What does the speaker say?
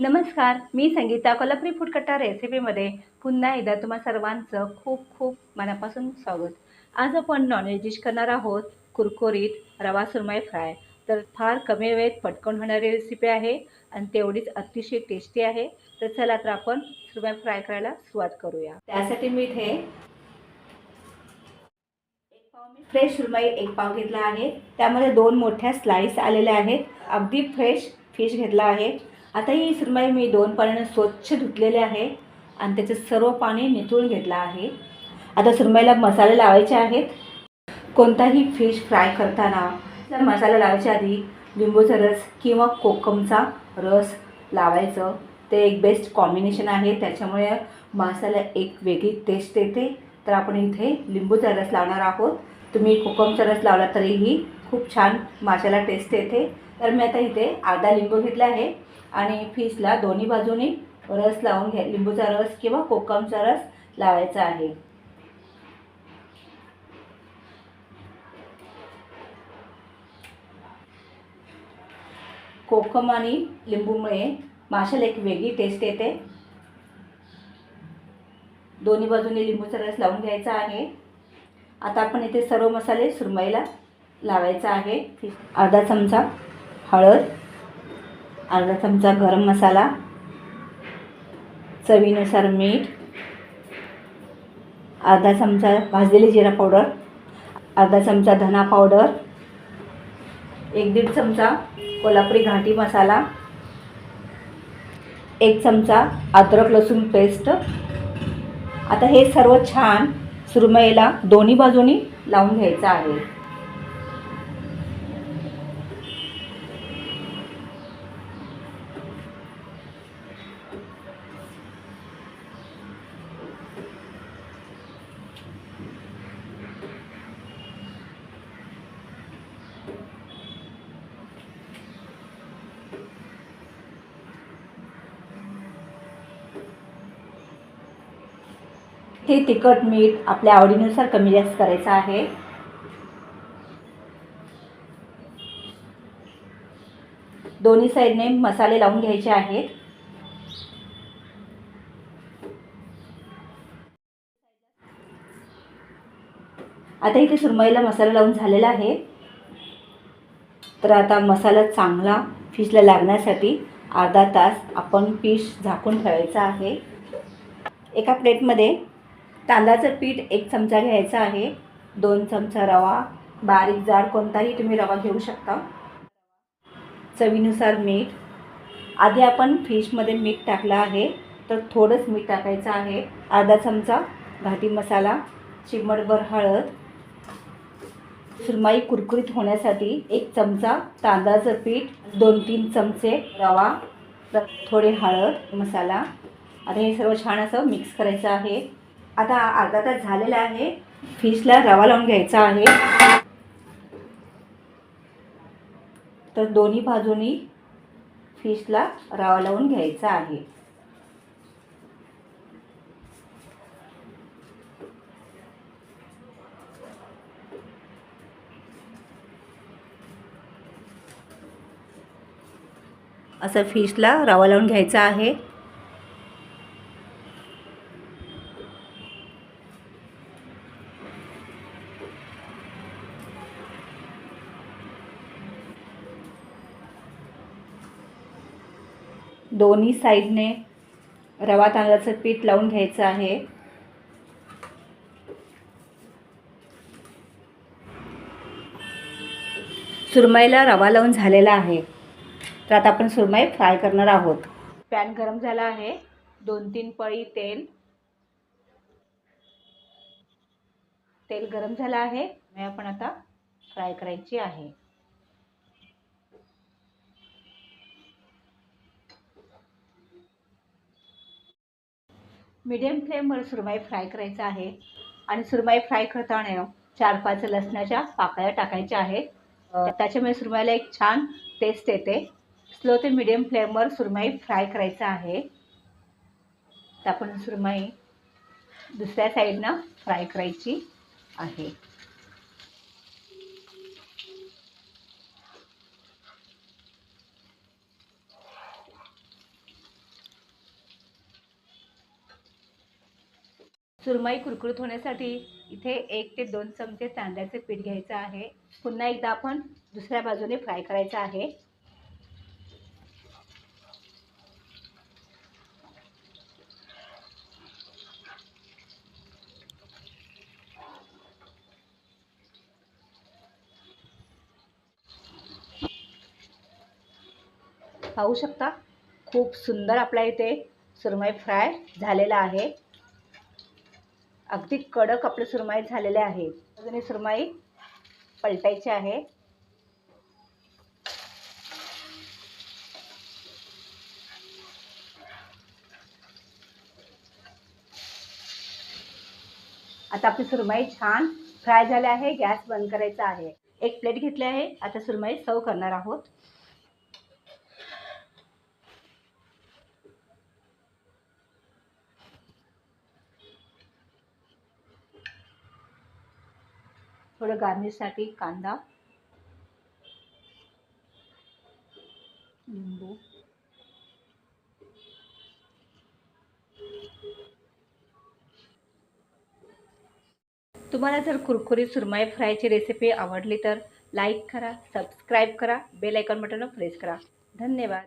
नमस्कार मी संगीता कोल्हापुरी फूड कट्टा रेसिपीमध्ये पुन्हा एकदा तुम्हा सर्वांचं खूप खूप मनापासून स्वागत. आज आपण नॉनव्हेज डिश करणार आहोत कुरकुरीत रवा सुरमई फ्राय. तर फार कमी वेळेत पटकन होणारी रेसिपी आहे आणि तेवढीच अतिशय टेस्टी आहे. तर चला तर आपण सुरमई फ्राय करायला सुरुवात करूया. त्यासाठी मी इथे फ्रेश सुरमई एक पाव घेतला आहे. त्यामध्ये दोन मोठ्या स्लाईस आलेल्या आहेत. अगदी फ्रेश फिश घेतला आहे. आता ही सुरमई मी दोन पाण्याने स्वच्छ धुतलेले आहे आणि त्याचे सर्व पाणी निथळून घेतलं आहे. आता सुरमईला मसाले लावायचे आहेत. कोणताही फिश फ्राय करताना जर मसाला लावायच्या आधी लिंबूचा रस किंवा कोकमचा रस लावायचं. ते एक बेस्ट कॉम्बिनेशन आहे. त्याच्यामुळे मसाला एक वेगळी टेस्ट येते. तर आपण इथे लिंबूचा रस लावणार आहोत. तुम्ही कोकमचा रस लावला तरीही खूप छान माशाला टेस्ट येते. तर मी आता इथे अर्धा लिंबू घेतला आहे आणि फिशला दोन्ही बाजूनी रस लावून घ्या लिंबूचा रस किंवा कोकमचा रस लावायचा आहे. कोकम आणि लिंबूमुळे माशाला एक वेगळी टेस्ट येते. दोन्ही बाजूने लिंबूचा रस लावून घ्यायचा आहे. आता आपण इथे सर्व मसाले सुरमईला लावायचा आहे. अर्धा चमचा हळद अर्धा चमचा गरम मसाला चवीनुसार मीठ अर्धा चमचा भाजलेली जिरा पावडर अर्धा चमचा धना पावडर एक दीड चमचा कोल्हापुरी घाटी मसाला एक चमचा अद्रक लसूण पेस्ट. आता हे सर्व छान सुरमईला दोन्ही बाजूनी लावून घ्यायचं आहे. हे तिखट मीठ आपल्या आवडीनुसार कमी जास्त करायचं आहे. दोन्ही साईडने मसाले लावून घ्यायचे आहेत. आता इथे सुरमईला मसाला लावून झालेला आहे. तर आता मसाला चांगला फिशला लागण्यासाठी अर्धा तास आपण फिश झाकून ठेवायचा आहे. एका प्लेटमध्ये तांदळाचं पीठ एक चमचा घ्यायचा आहे. दोन चमचा रवा. बारीक जाड कोणताही तुम्ही रवा घेऊ शकता. चवीनुसार मीठ. आधी आपण फिशमध्ये मीठ टाकलं आहे. तर थोडंच मीठ टाकायचं आहे. अर्धा चमचा घाटी मसाला चिमटभर हळद. सुरमाई कुरकुरीत होण्यासाठी एक चमचा तांदळाचं पीठ दोन तीन चमचे रवा थोडे हळद मसाला. आता हे सर्व छान असं मिक्स करायचं आहे. आता अर्धा तास झालेला आहे. फिशला रवा लावून घ्यायचा आहे. तर दोन्ही बाजूनी फिशला रवा लावून घ्यायचा आहे. असं फिशला रवा लावून घ्यायचा आहे. दोन्ही साईडने रवा तांदळाचं पीठ लावून घ्यायचं आहे. सुरमईला रवा लावून झालेला आहे. तर आता आपण सुरमई फ्राय करणार आहोत. पॅन गरम झाला आहे. दोन तीन पळी तेल. तेल गरम झालं आहे. आपण आता फ्राय करायची आहे. मीडियम फ्लेमवर सुरमई फ्राय करायचं आहे. आणि सुरमई फ्राय करताना चार पाच लसणाच्या पाकळ्या टाकायच्या आहेत. त्याच्यामुळे सुरमईला एक छान टेस्ट येते. स्लो ते मीडियम फ्लेमवर सुरमई फ्राय करायचं आहे. तर आपण सुरमई दुसऱ्या साईडनं फ्राय करायची आहे. सुरमई कुरकुरीत होण्यासाठी इथे एक ते दोन चमचे तांदळाचे पीठ घ्यायचं आहे. पुन्हा एकदा आपण दुसऱ्या बाजूने फ्राय करायचं आहे. पाहू शकता खूप सुंदर आपल्या इथे सुरमई फ्राय झालेला आहे. अगदी कडक आपले सुरमई झालेले आहे. अजून सुरमई पलटायची आहे. आता आपली सुरमई छान फ्राय झाले आहे. गॅस बंद करायचा आहे. एक प्लेट घेतली आहे. आता सुरमई सर्व करणार आहोत. थोडं गार्निशसाठी कांदा. लिंबू. तुम्हाला जर कुरकुरीत सुरमई फ्रायची रेसिपी आवडली तर लाईक करा सबस्क्राईब करा बेल आयकॉन बटन प्रेस करा. धन्यवाद.